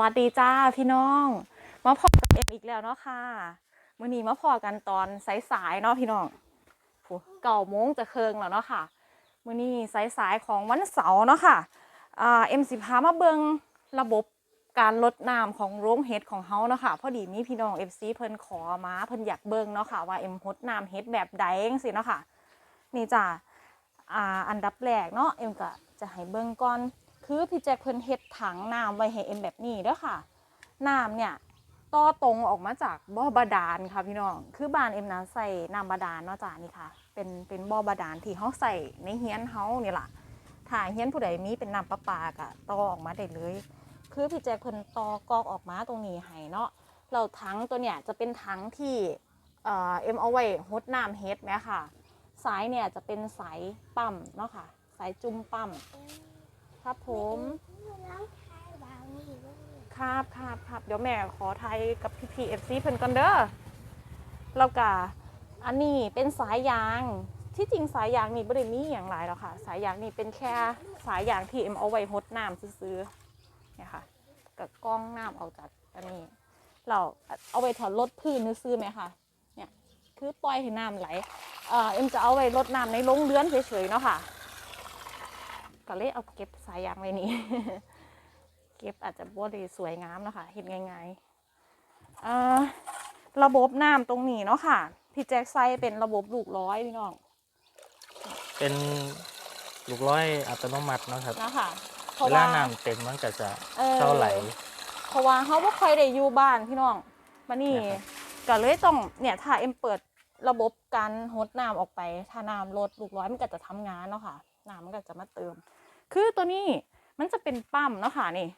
วัสดีจ้าพี่น้อง มาพอกับเอ็มอีกแล้วเนาะค่ะมื้อนี้มาพอกันตอนสายๆเนาะพี่น้องโหเก่าโมงจะเคิงแล้วเนาะค่ะมื้อนี้สายๆของวันเสาร์เนาะค่ะอ่าเอ็มสิพามาเบิงระบบการลดน้ำของโรงเห็ดของเฮาเนาะค่ะพอดีมีพี่น้อง FC เพิ่นขอมาเพิ่นอยากเบิงเนาะค่ะว่าเอ็มฮดน้ำเห็ดแบบใดงซี่เนาะค่ะนี่จ้าอ่าอันดับแรกเนาะเอ็มก็จะให้เบิงก่อน คือพี่แจ็คเพิ่นเฮ็ดถังน้ำไว้ให้เอ็มแบบนี้เด้อค่ะน้ำเนี่ยต่อตรงออกมาจากบ่อบาดาลค่ะพี่น้องคือบ้านเอ็มนะใส่น้ำบาดาลเนาะจ้านี่ค่ะ เป็นเป็นบ่อบาดาลที่เฮาใส่ในเฮียนเฮานี่ล่ะถ้าเฮียนผู้ใดมีเป็นน้ำประปากะต่อออกมาได้เลย คือพี่แจ็คเพิ่นต่อกอกออกมาตรงนี้ให้เนาะเราถังตัวเนี่ยจะเป็นถังที่เอ่อเอ็มเอาไว้ฮดน้ำเฮ็ดแหมค่ะสายเนี่ยจะเป็นสายปั๊มเนาะค่ะ สายจุ่มปั๊ม ครับผมครับครับครับเดี๋ยวแม่ขอไทยกับพี่พีเอฟซีเพิ่นก่อนเด้อแล้วก็อันนี้เป็นสายยาง ที่จริงสายยางนี่ไม่ได้มีอย่างไรหรอกค่ะ สายยางนี่เป็นแค่สายยางที่เอ็มเอาไว้หดน้ำซื้อๆเนี่ยค่ะกับกล้องน้ำออกจากอันนี้ เราเอาไว้ถอดรถพื้นซื้อไหมคะเนี่ยคือปล่อยให้น้ำไหลเอ่อเอ็มจะเอาไว้รดน้ำในโรงเรือนเฉยๆเนาะค่ะ ก็เลยเอาเก็บสายยางไว้นี่เก็บอาจจะบ่ได้สวยงามเนาะค่ะเห็นง่ายๆเอ่อระบบน้ำตรงนี้เนาะค่ะ พี่แจ็คไซเป็นระบบลูกร้อยพี่น้อง เป็นลูกร้อยอัตโนมัติเนาะครับนะคะเพเวราะลาว่าน้ำเต็มมันก็จะออเข้าไหล เพราะว่าเขาบ่ค่อยได้อยู่บ้านพี่น้องมานี่นะครับก็เลยต้องเนี่ยถ้าเอ็มเปิดระบบการหดน้ำออกไป ถ้าน้ำลดลูกร้อยมันก็จะทำงานเนาะค่ะน้ำมันก็จะมาเติม คือตัวนี้มันจะเป็นปั๊มเนาะค่ะนี่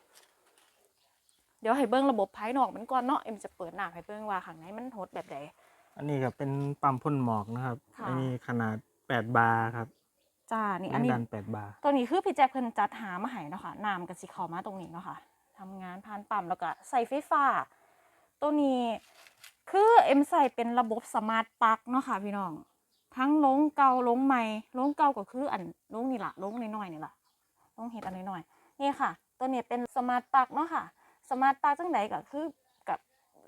เดี๋ยวให้เบิ้งระบบภายนอกมันก่อนเนาะเอ็มจะเปิดน้ำให้เบิ้งว่าข้างในมันหดแบบใด อันนี้ก็เป็นปั๊มพ่นหมอกนะครับ ค่ะ อันนี้ขนาด 8 บาร์ครับจ้านี่แรอันงนี้ดัน 8 บาร์ ตัวนี้คือพี่แจ็คเพิ่นจัดหามาให้เนาะค่ะน้ำกับสิเข้ามาตรงนี้เนาะค่ะทำงานผ่านปั๊มแล้วก็ใส่ไฟฟ้า ตัวนี้คือเอ็มใส่เป็นระบบสมาร์ทปลั๊กเนาะค่ะพี่น้อง ทั้งลงเก่าลงใหม่ลงเก่าก็คืออันลงนี่ล่ะลงน้อยๆนี่ล่ะ ลงเห็ดอันน้อยๆนี่ค่ะ ตัวนี้เป็นสมาร์ทปลั๊กเนาะค่ะ สมาร์ทปลั๊กจังใดก็คือกับ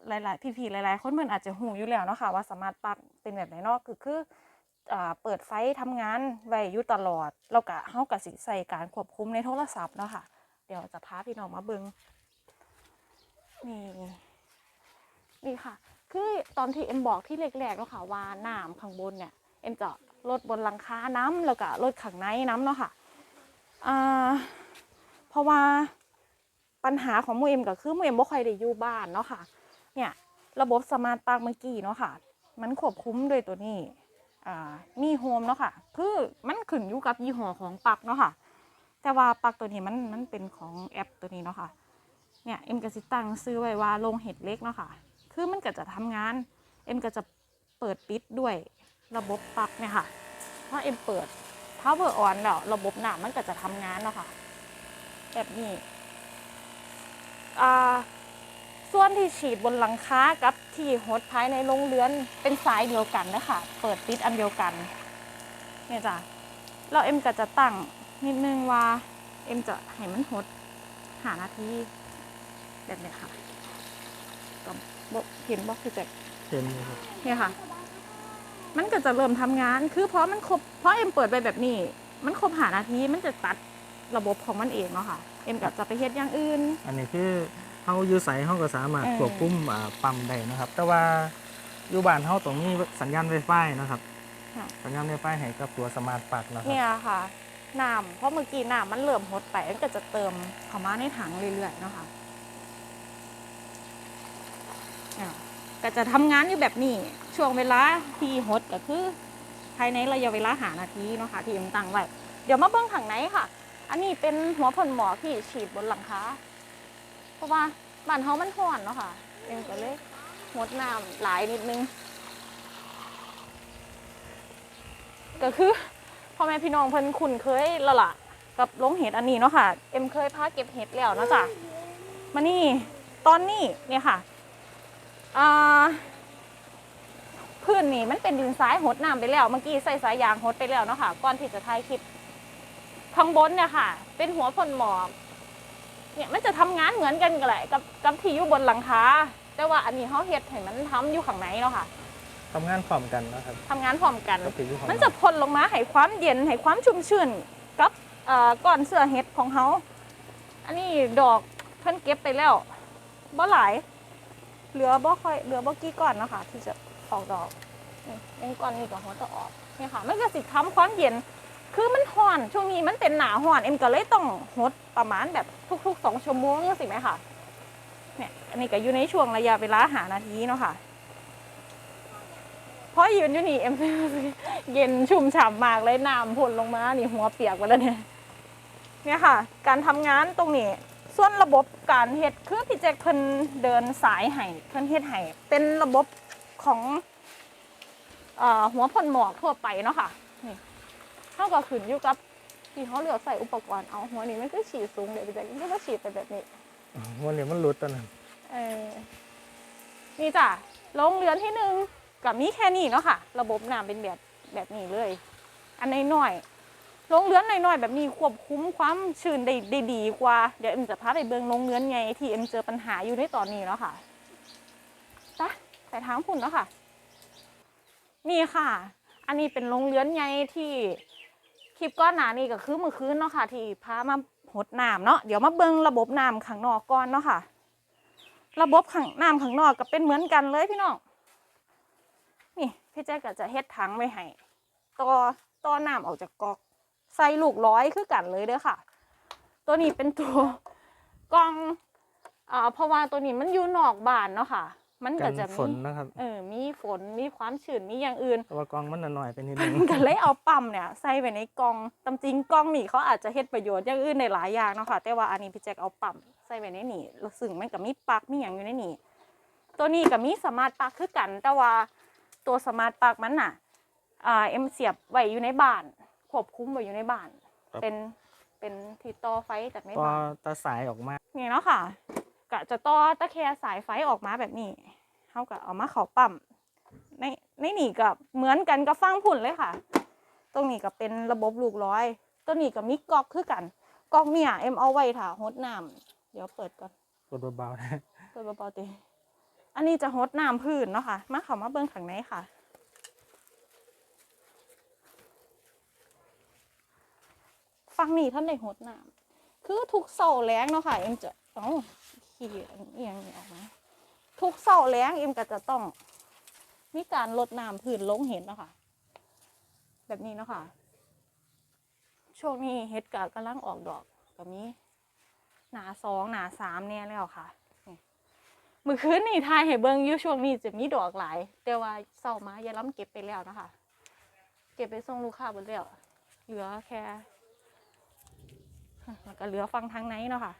หลายๆพี่ๆหลายๆ คนเพิ่นอาจจะหูอยู่แล้วเนาะค่ะว่าสมาร์ทปลั๊กเป็นแบบไหนเนาะคือคืออ่าเปิดไฟทำงานไว้อยู่ตลอด แล้วก็เฮาก็สิใส่การควบคุมในโทรศัพท์เนาะค่ะ เดี๋ยวจะพาพี่น้องมาเบิงนี่นี่ค่ะ คือตอนที่เอ็มบอกที่แรกๆเนาะค่ะว่าน้ำข้างบนเนี่ย เอ็มจะลดบนหลังคาน้ำแล้วก็ลดข้างในน้ำเนาะค่ะ อ่าเพราะว่าปัญหาของมูเอ็มก็คือมูเอ็มบ่ค่อยได้อยู่บ้านเนาะค่ะ เนี่ยระบบสมาร์ทปลั๊กเมื่อกี้เนาะค่ะ มันควบคุมโดยตัวนี้อ่ามีโฮมเนาะค่ะ คือมันขึ้นอยู่กับยี่ห้อของปักเนาะค่ะ แต่ว่าปักตัวนี้มันมันเป็นของแอปตัวนี้เนาะค่ะ เนี่ยเอ็มก็สิตั้งซื้อไว้ว่าลงเห็ดเล็กเนาะค่ะ คือมันก็จะทำงานเอ็มก็จะเปิดปิดด้วยระบบปลั๊กเนี่ยค่ะ เพราะเอ็มเปิด power on แล้วระบบน้ำมันก็จะทำงานเนาะค่ะ แบบนี้อ่าส่วนที่ฉีดบนหลังคากับที่หดภายในโรงเรือนเป็นสายเดียวกันนะคะเปิดปิดอันเดียวกันเนี่ยจ้ะแล้วเอ็มก็จะตั้งนิดนึงว่า เอ็มจะให้มันหดหานาทีแบบเนี้ยค่ะก็บเห็นบอกคือจะเต็มเลยครับเนี่ยค่ะ มันก็จะเริ่มทำงานคือเพราะมันครบเพ ราะเอ็มเปิดไปแบบนี้ มันครบหานาทีมันจะตัดระบบของมันเองเนาะค่ะ เอ็มก็จะไปเฮ็ดอย่างอื่น อันนี้คือเฮาอยู่ใสเฮาก็สามารถเออ ควบคุมอ่าปั๊มได้นะครับ แต่ว่าอยู่บ้านเฮาตรงนี้สัญญาณไวไฟนะครับค่ะสัญญาณไวไฟให้กับตัวสมาร์ทปลั๊กนะครับ เนี่ยค่ะน้ำเพราะเมื่อกี้น้ำมันเริ่มหดไปมันก็จะเติมเข้ามาในถังเรื่อยๆเนาะค่ะเนี่ยก็จะทำงานอยู่แบบนี้ ช่วงเวลาที่หดก็คือ ภายในระยะเวลาหานาทีเนาะค่ะที่เอ็มตั้งไว้ เดี๋ยวมาเบิ้งถังไหนค่ะ อันนี้เป็นหัวผลหมอที่ฉีดบนหลังคาเพราะว่าบ้านเฮามันห่อนเนาะค่ะ เอ็มก็เลยหดน้ำหลายนิดนึง ก็คือพ่อแม่พี่น้องเพิ่นคุ้นเคยและล่ะ กับลงเห็ดอันนี้เนาะค่ะ เอ็มเคยพาเก็บเห็ดแล้วเนาะจ้ะมานี่ตอนนี้เนี่ยค่ะอ่า พื้นนี่มันเป็นดินทรายหดน้ำไปแล้วเมื่อกี้ใส่สายยางหดไปแล้วเนาะค่ะก่อนที่จะถ่ายคลิปข้างบนเนี่ยค่ะ เป็นหัวผลหมอกเนี่ยมันจะทำงานเหมือนกันกันแหละกับกับที่อยู่บนหลังคาแต่ว่าอันนี้เขาเฮ็ดให้มันทำอยู่ข้างในเนาะค่ะทำงานพร้อมกันนะครับทำงานพร้อมกันกับที่อยู่ของมันจะพ่นลงมาให้ความเย็นให้ความชุ่มชื่นกับเอ่อก้อนเสื้อเห็ดของเขาอันนี้ดอกเพิ่นเก็บไปแล้วบ่หลายเหลือบ่ค่อยเหลือบ่กี่ก้อนเนาะคะที่จะออกดอก นี่ยังก้อนนี้ก็หัวจะออกนี่ค่ะ มันก็สิทำความเย็น คือมันห่อนช่วงนี้มันเป็นหนาห่อนเอ็มก็เลยต้องหดประมาณแบบทุกๆสองชั่วโมงสิไหมค่ะเนี่ยอันนี้ก็อยู่ในช่วงระยะเวลาหานาทีเนาะค่ะเพราะยืนอยู่นี่เอ็มเย็นชุ่มฉ่ำมากเลยน้ำพ่นลงมา นี่หัวเปียกหมดแล้วเนี่ยเนี่ยค่ะ การทำงานตรงนี้ ส่วนระบบการเฮ็ดคือพี่แจ็คเพิ่นเดินสายให้เพิ่นเฮ็ดให้เป็นระบบของ หัวพ่นหมอกทั่วไปเนาะค่ะนี่เท่ากับขึ้นอยู่กับที่เขาเลือกใส่อุปกรณ์เอาหัวนี้มันคือฉีดสูงเดี๋ยวพี่แจ็คมันก็ฉีดไปแบบนี้วันนี้มันหลุดตอนนั้นเออนี่จ้ะลงเรือนที่หนึ่งกับมีแค่นี้เนาะค่ะ ระบบน้ำเป็นแบบแบบนี้เลย อันน้อยๆลงเรือนน้อยๆแบบนี้ควบคุมความชื้นได้ได้ดีกว่า เดี๋ยวเอ็มจะพาไปเบิงลงเรือนไงที่เอ็มเจอปัญหาอยู่ในตอนนี้แล้วค่ะจ้ะใส่ทางพุ่นแล้วค่ะ นี่ค่ะ อันนี้เป็นลงเรือนไงที่คลิปก้อนหนานี่ก็คือเมื่อคืนเนาะค่ะ ที่พามาหดน้ำเนาะเดี๋ยวมาเบิงระบบน้ำข้างนอกก่อนเนาะค่ะ ระบบขังน้ำข้างนอกก็เป็นเหมือนกันเลยพี่น้องนี่พี่แจ๊กก็จะเฮ็ดถังไว้ให้ต่อต่อน้ำออกจากกอกใส่ลูกร้อยคือกันเลยเด้อค่ะ ตัวนี้เป็นตัวกองอ่าเพราะว่าตัวนี้มันอยู่นอกบ้านเนาะค่ะ มันกัก็นจะฝมีนนะครับเออมีฝนมีความชื้นมีอย่างอื่นแต่ว่ากองมันหน่อยๆไปนิดนึงก็เลยเอาปั๊มเนี่ยใส่ไว้ในกล่องตามจริงกล่องนี่เขาอาจจะเฮ็ดประโยชน์อย่างอื่นในหลายอย่างเนาะค่ะแต่ว่าอันนี้พี่แจ็คเอาปั๊มใส่ไว้ในนี่แล้วซึ่งมันก็มีปลั๊กมีอย่างอยู่ในนี่ตัวนี้ก็มีสมาร์ทปลั๊กคือกัน แต่ว่าตัวสมาร์ทปลั๊กมันน่ะอ่าเอ็มเสียบไว้อยู่ในบ้านควบคุมไว้อยู่ในบ้านครับเป็นเป็นที่ต่อไฟจากในพอบ้านตาสายออกมานี่เนาะค่ะ กะจะต่อตะแคร์สายไฟออกมาแบบนี้เขาก็เอามาเขาปั๊มในในนี่กับเหมือนกันกับฟังผุ่นเลยค่ะ ตรงนี้ก็เป็นระบบลูกร้อย ตัวนี้ก็มีก๊อกคือกันก๊อกเนี่ยเอ็มเอาไว้ถ่าฮดน้ำเดี๋ยวเปิดก่อนกดเบาๆนะเปิดเบาๆตีอันนี้จะฮดน้ำพื้นเนาะค่ะ มาเขามาเบิ้งข้างในค่ะฟังนี่ท่านได้ฮดน้ำคือทุกเสาร์แรงเนาะค่ะเอ็มจะเอ้า ขี่เอียงนี่ออกมาทุกเสาร์แรงเอ็มก็จะต้อง มีการลดน้ำพื้นลงเห็นนะคะแบบนี้นะคะช่วงนี้เฮ็ดกะกำลังออกดอกก็มีหนาสองหนาสามเนี่ยแล้วค่ะนี่มือคืนนี่ทายให้เบิ่งอยู่ช่วงนี้จะมีดอกหลาย แต่ว่าเศร้ามาย่าล้ำเก็บไปแล้วนะคะ เก็บไปส่งลูกค้าหมดแล้วเหลือแค่แล้วก็เหลือฟังทางไหนเนาะค่ะ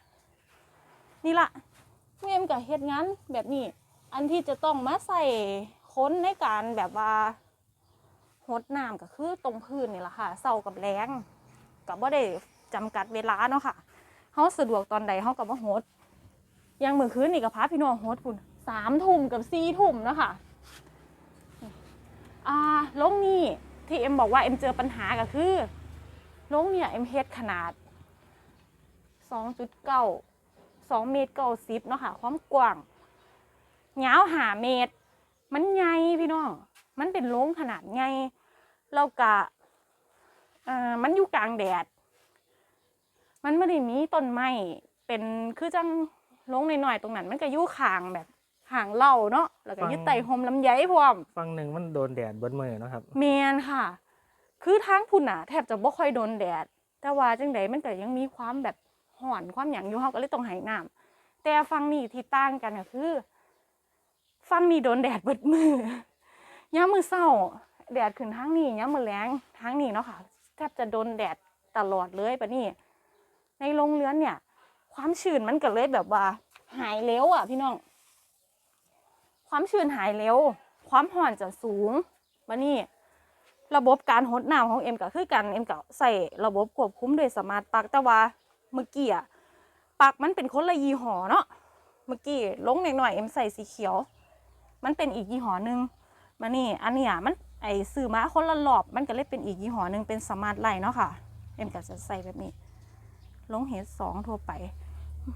นี่ละเมมกับเฮ็ดงานแบบนี้ อันที่จะต้องมาใส่ค้นในการแบบว่าหดน้ำก็คือตรงพื้นนี่แหละค่ะเศร้ากับแรงกับว่าได้จำกัดเวลาเนาะค่ะเขาสะดวกตอนใดเขากับว่าโฮดยังมือคืนนี่กับพาพี่น้องโฮดคุณสามทุ่มกับสี่ทุ่มเนาะคะอ่าลงนี่ที่เอ็มบอกว่าเอ็มเจอปัญหาก็คือลงเนี่ยเอ็มเฮ็ดขนาดสองจุดเก้า สองเมตรเก้าสิบเนาะค่ะ ความกว้างยาวหาเมตร มันใหญ่พี่น้อง มันเป็นโลงขนาดใหญ่แล้วก็เอ่อมันอยู่กลางแดด มันไม่ได้มีต้นไม้เป็นคือจังลงหน่อยๆตรงนั้น มันก็อยู่ข้างแบบข้างเหล่าเนาะแล้วก็อยึดไต่โฮมลำไยพร้อมฟังหนึ่งมันโดนแดดเบนมือเนาะครับเมนค่ะ คือทางพุ่นน่ะ แทบจะบ่ค่อยโดนแดด แต่ว่าจังใดมันก็ยังมีความแบบ ห่อนความหยังอยู่เฮาก็เลยต้องให้น้ำแต่ฟังนี่ที่ต่างกันก็คือฟังนี่โดนแดดเบิดมือยามมือเช้าแดดขึ้นทางนี้ยามมือแลงทางนี้เนาะค่ะแทบจะโดนแดดตลอดเลยปะนี่ในโรงเรือนเนี่ย ความชื้นมันก็เลยแบบว่า หายเร็วอะพี่น้อง ความชื้นหายเร็ว ความห่อนจะสูงมานี่ ระบบการหดน้ำของเอ็มก็คือกันเอ็มก็ใส่ระบบควบคุมโดยสมาร์ทปลั๊กแต่ว่า เมื่อกี้อะปลั๊กมันเป็นคนละยี่ห้อเนาะเมื่อกี้ลงหน่อยๆเอ็มใส่สีเขียว มันเป็นอีกยี่ห้อหนึ่งมานี่อันเนี้ยมันไอซื้อมาคนละรอบมันก็เลยเป็นอีกยี่ห้อหนึ่งเป็นสมาร์ทไลท์เนาะค่ะเอ็มก็จะใส่แบบนี้ ลงเฮดสองทั่วไป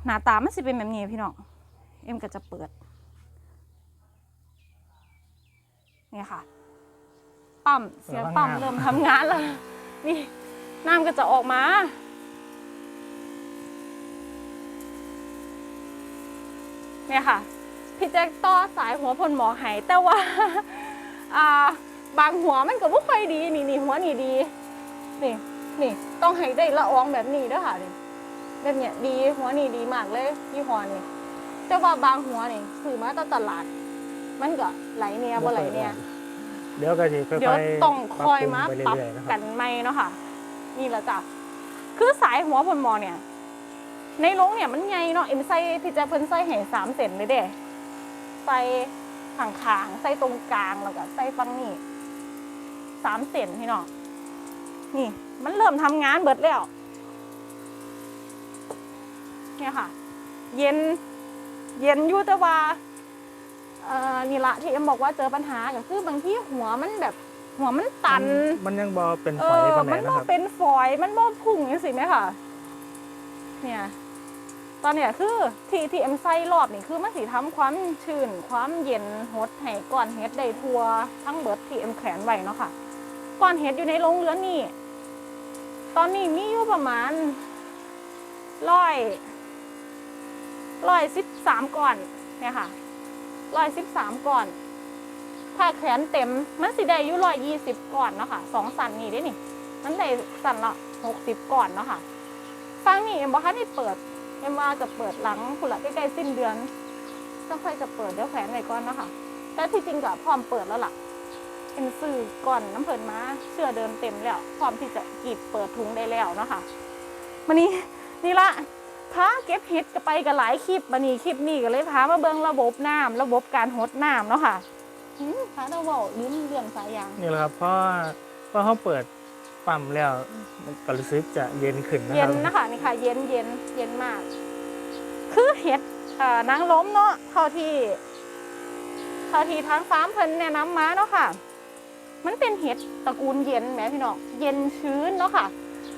หน้าตามันสิเป็นแบบนี้พี่น้องเอ็มก็จะเปิดเนี่ยค่ะปั๊มเสียงปั๊มเริ่มทำงานแล้วนี่น้ำก็จะออกมา เนี่ยค่ะ พี่แจ็คต่อสายหัวพ่นหมอไห้แต่ว่าอ่าบางหัวมันก็บ่ค่อยดีนี่นี่หัวนี่ดีนี่นี่ต้องให้ได้ละอองแบบนี้เด้อค่ะนี่แบบเนี้ยดีหัวนี่ดีมากเลยยี่ห้อนี่แต่ว่าบางหัวนี่ซื้อมาตามตลาด มันก็ไหลเนี่ยบ่ไหลเนี่ยเดี๋ยวก็จะค่อยๆเดี๋ยวต้องคอยมาปปรัรับบปรุงไปเรื่อยๆนะคกัรับนไหมเนาะค่ะ นี่แหละจ้ะคือสายหัวพลมอเนี่ย ในโรงเนี่ยมันใหญ่เนาะเอ็มใส่พี่แจะเพิ่นใส่ให้สามเซนเลยเด้ใส่ข้างขางๆใส่ตรงกลางแล้วก็ใส่ฝั่งนี้สามเซนพี่น้องนี่ มันเริ่มทำงานเบิดแล้วเนี่ยค่ะ เย็นเย็นอยู่แต่ว่าเอ่อนี่ละที่เอ็มบอกว่าเจอปัญหาก็คือบางที่หัวมันแบบหัวมันตัน มันยังบอเป็นเอฝอยอปานไหนมันนะบ่ครับเป็นฝอยมันบ่พุ่งจังซี่ไหมค่ะ เนี่ย ตอนเนี้ยคือที่ที่เอ็มไส้รอบนี่คือมันสิทำความชื้นความเย็นหดให้ก้อนเฮ็ดได้ทั่วทั้งเบิดที่เอ็มแขวนไว้เนาะค่ะก้อนเฮ็ดอยู่ในโรงเรือนนี่ ตอนนี้มีอยู่ประมาณร้อยร้อยสิบสามก้อนเนี่ยค่ะร้อยสิบสามก้อน ถ้าแขนเต็มมันสิได้อยู่ร้อยยี่สิบก่อนเนาะค่ะสองสันนี่ได้นี่มันได้สันละหกสิบก่อนเนาะค่ะฟังนี่เอ็มบอกให้ได้เปิด เอ็มว่าจะเปิดหลังคุณละใกล้ๆสิ้นเดือนต้องค่อยจะเปิดเดี๋ยวแขวนไว้ก่อนนะค่ะแต่ที่จริงก็พร้อมเปิดแล้วล่ะเอ็มซื้อก่อนน้ำเพลินมาเชื่อเดินเต็มแล้วพร้อมที่จะกีดเปิดถุงได้แล้วนะค่ะมันนี้นี่ละพาเก็บเห็ดก็ไปกันหลายคลิปบันนี้คลิปนี้ก็เลยพามาเบิ่งระบบน้ำระบบการหดน้ำเนาะค่ะหืมพาเราบอกลืมเรื่องสายยางนี่แหละครับเพราะเพราะเขาเปิด ปั๊มแล้วมันก็รู้สึกจะเย็นขึ้นนะเย็คนรับนะคะนี่ค่ะ เย็นเย็นเย็นมาก คือเห็ดเอ่อนางล้มเนาะเท่าที่เท่าที่ทางฟาร์มเพิ่นแนะนำมาเนาะค่ะ มันเป็นเห็ดตระกูลเย็นแหมพี่น้องเย็นชื้นเนาะค่ะ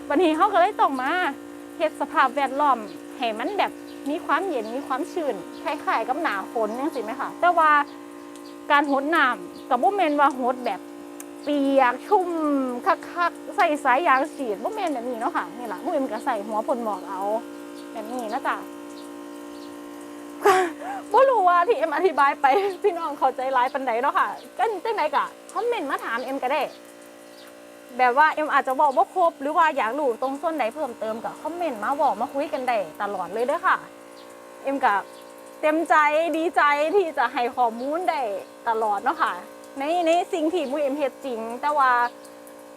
วันนี้เขาก็เลยต้องมาเห็ดสภาพแวดล้อมให้มันแบบมีความเย็นมีความชื้นคล้ายๆกับหนาฝนจังสิไหมคะแต่ว่าการหดน้ำกับบ่แมนว่าหดแบบ เปียกชุ่มคัก ใส่สายยางฉีดบ่แมนแบบนี้เนาะค่ะนี่แหละมือมันก็ใส่หัวผลหมอกเอา แบบนี้นะจ๊ะบ่รู้ว่าที่เอ็มอธิบายไปพี่น้องเข้าใจร้ายปันใดเนาะค่ะก็จังไหนกะคอมเมนต์มาถามเอ็มก็ได้ แบบว่าเอ็มอาจจะบอกว่าครบ หรือว่าอยากรู้ตรงส่วนไหนเพิ่มเติมกับคอมเมนต์มาบอกมาคุยกันได้ตลอดเลยเด้อค่ะ เอ็มกับเต็มใจดีใจที่จะให้ข้อมูลได้ตลอดเนาะค่ะในในสิ่งที่มูเอ็มเฮ็ดจริง แต่ว่า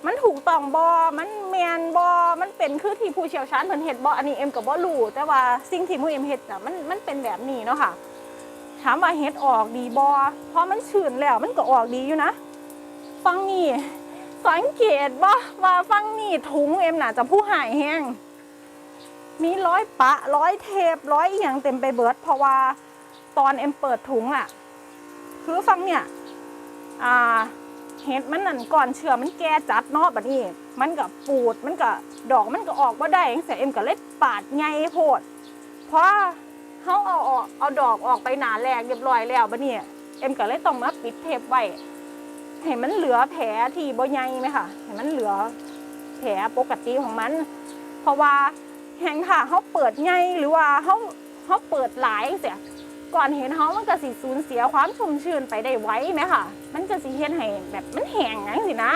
มันถูกต้องบอมันแมนบอมันเป็นคือที่ผู้เชี่ยวชาญเพิ่นเฮ็ดบออันนี้เอ็มกับบ่รู้แต่ว่าสิ่งที่มูเอ็มเฮ็ดน่ะมันมันเป็นแบบนี้เนาะค่ะ ถามว่าเฮ็ดออกดีบอเพราะมันชื้นแล้วมันก็ออกดีอยู่นะ ฟังนี่สังเกตบ่ว่าฟังนี่ถุงเอ็มน่ะจะผู้หายแห้งมีร้อยปะร้อยเทปร้อยอหย่างเต็มไปเบิด เพราะว่าตอนเอ็มเปิดถุงอะ คือฟังเนี่ย อ่า เห็ดมันนั่นก่อนเชื่อมันแก่จัดเนาะบัดนี้ มันก็ปูดมันก็ดอกมันก็ออกบ่ได้จังซี่เอ็มก็เลยปาดใหญ่โพดเพราะเขาเอาออกเอาดอกออกไปหนาแรกเรียบร้อยแล้วบัดนี้เอ็มก็เลยต้องมาปิดเทปไว้ให้มันเหลือแผลที่บ่ใหญ่ไหมค่ะให้มันเหลือแผลปกติของมัน เพราะว่าแหงค่ะเขาเปิดใหญ่หรือว่าเขาเขาเปิดหลายเสีย ก่อนเห็นเขามันก็สิสูญเสียความชุ่มชื้นไปได้ไวไหมค่ะ มันจะสิเห็นให้แบบมันแห้งย่างสินะ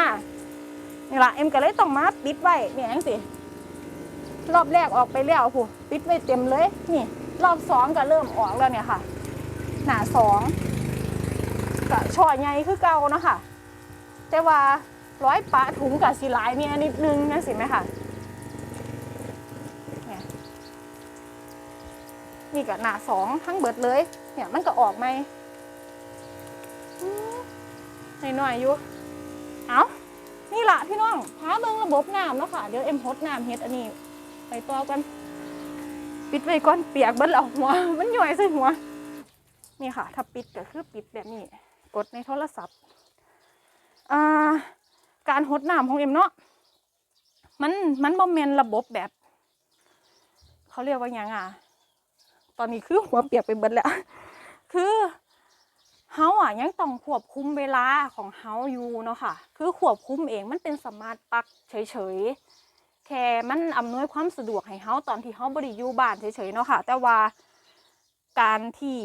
นี่ละเอ็มก็เลยต้องมาปิดไว้เนี่ยังสิรอบแรกออกไปแล้วผู้ปิดไว้เต็มเลยนี่ รอบสองก็เริ่มออกแล้วเนี่ยค่ะ หนาสองก็ช่อใหญ่คือเก่าเนาะค่ะแต่ว่าร้อยปะถุงกับสีหลายเนี่ยนิดนึงนะสิไหมค่ะเนี่ย นี่ก็หนาสองทั้งเบิดเลย เนี่ยมันก็ออกไหมหน่อยๆอยู่ เอานี่ละพี่น้องพาเบิ่งระบบน้ำเนาะค่ะ เดี๋ยวเอ็มฮดน้ำเฮ็ดอันนี้ ไปต่อกัน ปิดไว้ก่อนเปียกเบิ้ลเอาหัว มันย่อยใส่หัว นี่ค่ะ ถ้าปิดก็คือปิดแบบนี้ กดในโทรศัพท์อ่าการหดน้ำของเอ็มเนาะ มันมันบ่แมนระบบแบบ เขาเรียกว่าหยังอะ ตอนนี้คือหัวเปียกไปเบิดแล้ว คือเฮาอะยังต้องควบคุมเวลาของเฮาอยู่เนาะค่ะ คือควบคุมเองมันเป็นสมาร์ทปลักเฉยๆ แค่มันอำนวยความสะดวกให้เฮาตอนที่เฮาบ่ได้อยู่บ้านเฉยๆเนาะค่ะ แต่ว่าการที่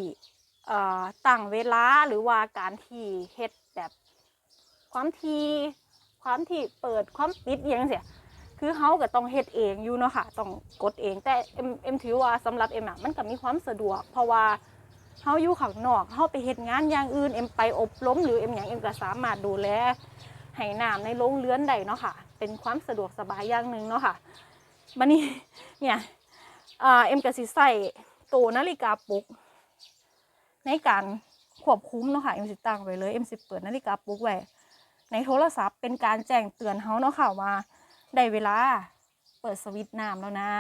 ตั้งเวลาหรือว่าการที่เฮ็ดแบบความทีความที่เปิดความปิดอหยังเสีย คือเฮาก็ต้องเฮ็ดเองอยู่เนาะค่ะต้องกดเองแต่เอ็มเอ็มถือว่าสำหรับเอ็มอะมันก็มีความสะดวก เพราะว่าเฮาอยู่ข้างนอกเฮาไปเฮ็ดงานอย่างอื่นเอ็มไปอบรมหรือเอ็มหยังเอ็มก็สามารถดูแลให้น้ำในโรงเรือนได้เนาะค่ะ เป็นความสะดวกสบายอย่างหนึ่งเนาะค่ะบันนี้เนี่ยเอ็มก็สิใส่ตัวนาฬิกาปลุก ในการควบคุมเนาะค่ะเอ็มสิตั้งไว้เลยเอ็มสิเปิดนาฬิกาปลุกไว้ในโทรศัพท์เป็นการแจ้งเตือนเฮาเนาะค่ะว่า ได้เวลา เปิดสวิตช์น้ำแล้วนะ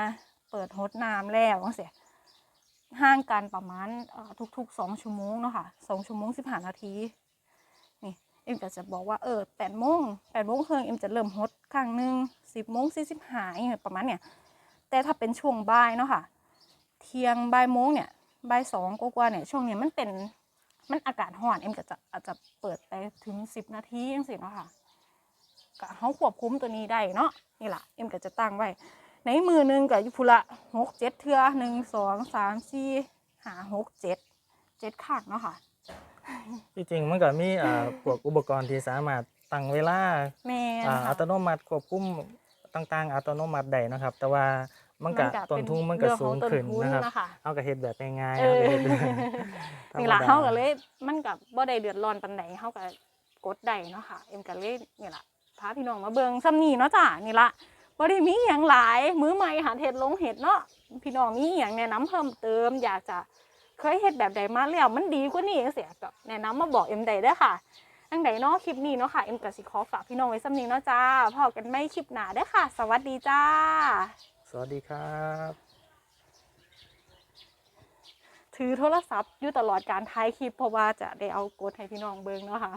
เปิดฮดน้ำแล้วจังซี่ห่างกันประมาณทุกๆสองชั่วโมงเนาะค่ะสองชั่วโมงสิบห้านาทีนี่เอ็มก็จะบอกว่าเออแปดโมงแปดโมงครึ่งเอ็มจะเริ่มฮดครั้งหนึ่งสิบโมงสี่สิบห้าอย่ประมาณเนี่ยแต่ถ้าเป็นช่วงบ่ายเนาะค่ะ เที่ยงบ่ายโมงเนี่ยบ่ายสองกว่าเนี่ยช่วงเนี้ยมันเป็นมันอากาศร้อนเอ็มก็จะอาจจะเปิดไปถึงสิบนาทีจังสิเนาะค่ะ ก็เขาควบคุมตัวนี้ได้เนาะนี่แหละเอ็มก็จะตั้งไว้ ในมือหนึงก็อยู่พุละหกเจ็ดเทือหนึ่งสองสามสี่หาหกเจ็ดเจ็ดข้างเนาะค่ะ ที่จริงมันก็มีอ่าพวกอุปกรณ์ที่สามารถตั้งเวลาแม่นอ่าค่ะอัตโนมัติควบคุมต่างๆ อัตโนมัติได้นะครับ แต่ว่ามันก็เป็ต้นทุนมันก็เรื่องสูของงต้นขึ้นทุนนะครับนะคะเอาก็เฮ็ดแบบง่ายๆเอเอาอก็เฮ็ดแบบธรรมดนี่ล่ะเฮาก็เลยมันกับบ่ได้เดือดร้อนปานใดเฮาก็กดได้เนาะค่ะ เอ็มก็เลยนี่ล่ะ พาพี่น้องมาเบิ่งซ้ำนี่เนาะจ้ะนี่ล่ะบ่ได้มีหยังหลายมื้อใหม่หาเฮ็ดลงเฮ็ดเนาะพี่น้องมีหยังแนะนำเพิ่มเติม อยากจะเคยเฮ็ดแบบใดมาแล้วมันดีกว่านี้จังซี่ก็แนะนำมาบอกเอ็มได้เด้อค่ะจังใดเนาะคลิปนี้เนาะค่ะเอ็มก็สิขอฝากพี่น้องไว้ซ้ำนี้เนาะจ้าพบกันใหม่คลิปหน้าเด้อค่ะ สวัสดีจ้า สวัสดีครับ ถือโทรศัพท์อยู่ตลอดการถ่ายคลิปเพราะว่าจะได้เอากดให้พี่น้องเบิ่งเนาะค่ะ